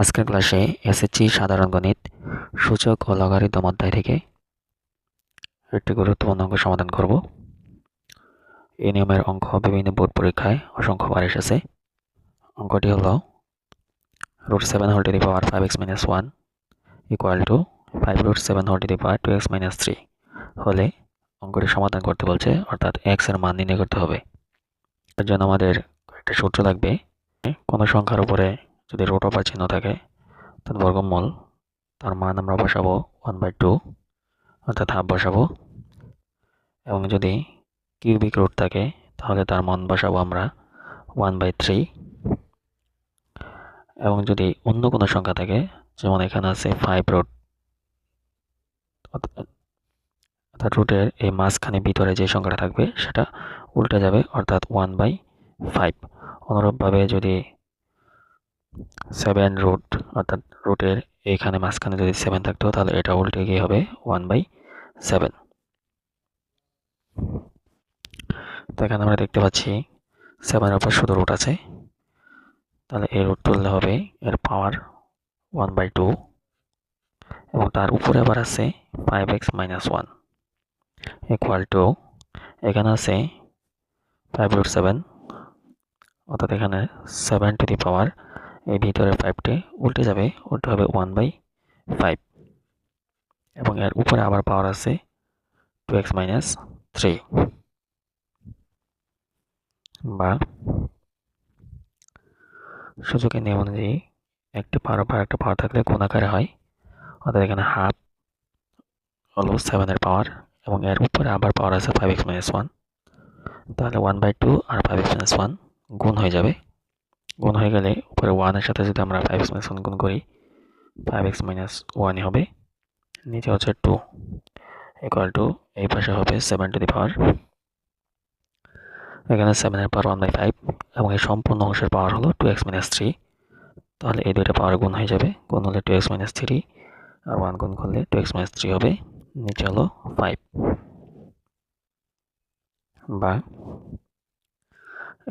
আজকের ক্লাসে এসএসসি সাধারণ গণিত সূচক ও লগারিদম অধ্যায় থেকে একটি গুরুত্বপূর্ণ অঙ্ক সমাধান করব। এই নিয়মের অঙ্ক বিভিন্ন বোর্ড পরীক্ষায় অসংখ্যবার এসেছে। অঙ্কটি হলো root seven whole to the power five x minus one equal to five root seven whole to the power two x minus three হলে অঙ্কটি সমাধান করতে বলছে, অর্থাৎ এক্সের মান নির্ণয় করতে হবে। এর জন্য আমাদের একটা সূত্র লাগবে। কোনো সংখ্যার উপরে যদি রুট অফার চিহ্ন থাকে তার বর্গমূল তার মান আমরা বসাবো ওয়ান বাই টু অর্থাৎ হাফ বসাবো। এবং যদি কিউবিক রুট থাকে, তাহলে তার মান বসাবো আমরা ওয়ান বাই থ্রি এবং যদি অন্য কোনো সংখ্যা থাকে, যেমন এখানে আছে ফাইভ রুট অর্থাৎ রুটের এই মাঝখানে ভিতরে যে সংখ্যাটা থাকবে, সেটা উল্টে যাবে, অর্থাৎ ওয়ান বাই ফাইভ অনুরূপভাবে যদি সেভেন রুট অর্থাৎ রুটের এইখানে মাঝখানে যদি সেভেন থাকতো, তাহলে এটা উল্টে গিয়ে হবে ওয়ান বাই সেভেন তো এখানে আমরা দেখতে পাচ্ছি সেভেনের উপর শুধু রুট আছে। তাহলে এই রুট তুললে হবে এর পাওয়ার ওয়ান বাই টু এবং তার উপরে আবার আছে five x minus one equal to এখানে আছে ফাইভ রুট সেভেন অর্থাৎ এখানে সেভেন টু দি পাওয়ার এই ভিতরের ফাইভটি উল্টে যাবে, উল্টে হবে ওয়ান বাই ফাইভ এবং এর উপরে আবার পাওয়ার আছে টু এক্স মাইনাস থ্রি বা সুযোগের নিয়ম অনুযায়ী একটি পাওয়ার পাওয়ার একটা পাওয়ার থাকলে কোন আকারে হয়। অর্থাৎ এখানে হাফ হলো সেভেনের পাওয়ার এবং এর উপরে আবার পাওয়ার আছে ফাইভ এক্স মাইনাস ওয়ান তাহলে ওয়ান বাই টু আর ফাইভ এক্স মাইনাস ওয়ান গুণ হয়ে যাবে। গুণ হয়ে গেলে উপরে ওয়ানের সাথে যদি আমরা ফাইভ এক্স মাইনাস ওয়ান গুণ করি ফাইভ এক্স মাইনাস ওয়ানই হবে, নিচে হচ্ছে টু ইকুয়াল টু এই পাশে হবে সেভেন টু দি পাওয়ার এখানে সেভেনের পাওয়ার ওয়ান বাই ফাইভ এবং এই সম্পূর্ণ অংশের পাওয়ার হলো টু এক্স মাইনাস থ্রি তাহলে এই দুইটা পাওয়ার গুণ হয়ে যাবে, গুণ হলে টু এক্স মাইনাস থ্রি আর ওয়ান গুণ করলে টু এক্স মাইনাস থ্রি হবে, নিচে হলো ফাইভ বা,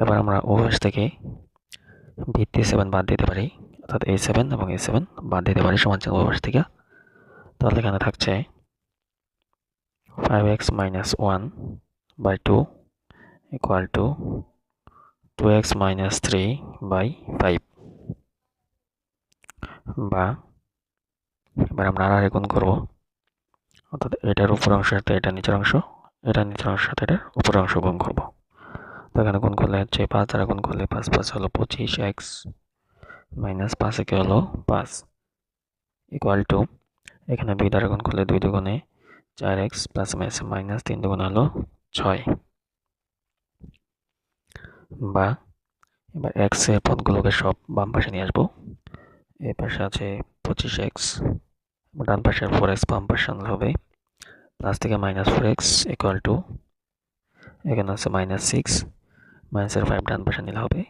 এবার আমরা ওভার্স থেকে ভিত্তি সেভেন বাদ দিতে পারি, অর্থাৎ এ সেভেন এবং এ সেভেন বাদ দিতে পারি সমান চিহ্ন ওভার্স থেকে। তাহলে এখানে থাকছে five x minus one by two equal to two x minus three by five বা এবার আমরা আর গুণ করব। অর্থাৎ এটার উপর অংশের সাথে এটা নিচের অংশ, এটা নিচের অংশের সাথে এটার উপর অংশ গুণ করব। এখানে গুণ করলে হচ্ছে পাঁচ দ্বারা গুণ করলে পাঁচ পাঁচ হলো পঁচিশ এক্স মাইনাস পাঁচ একে হলো পাঁচ ইকুয়াল টু এখানে দুই দ্বারা গুণ করলে দুই দুগুণে চার এক্স প্লাস মাইনাস মাইনাস তিন দুগুণ হলো ছয়। বা এবার এক্সের পদগুলোকে সব বাম পাশে নিয়ে আসব। এই পাশে আছে পঁচিশ এক্স ডান পাশের ফোর এক্স বাম পাশে আনলে হবে প্লাস থেকে minus four x equal to এখানে আছে মাইনাস সিক্স মাইনাসের ফাইভ ডান পাশে নিলে হবে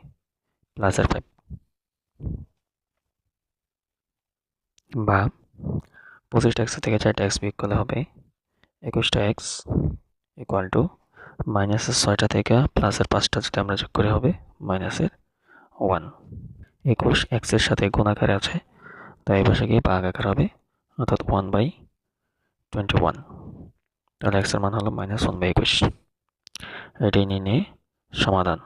প্লাসের ফাইভ বা পঁচিশটা এক্স থেকে চারটা এক্স বিয়োগ করলে হবে একুশটা এক্স ইকুয়াল টু মাইনাসের ছয়টা থেকে প্লাসের পাঁচটা যদি আমরা যোগ করে হবে মাইনাসের ওয়ান একুশ এক্সের সাথে গুণাকারে আছে, তাই পাশে গিয়ে ভাগ আকার হবে অর্থাৎ ওয়ান বাই টোয়েন্টি ওয়ান তাহলে এক্সের মান হলো মাইনাস ওয়ান বাই একুশ। এটাই নিয়ে সমাধান।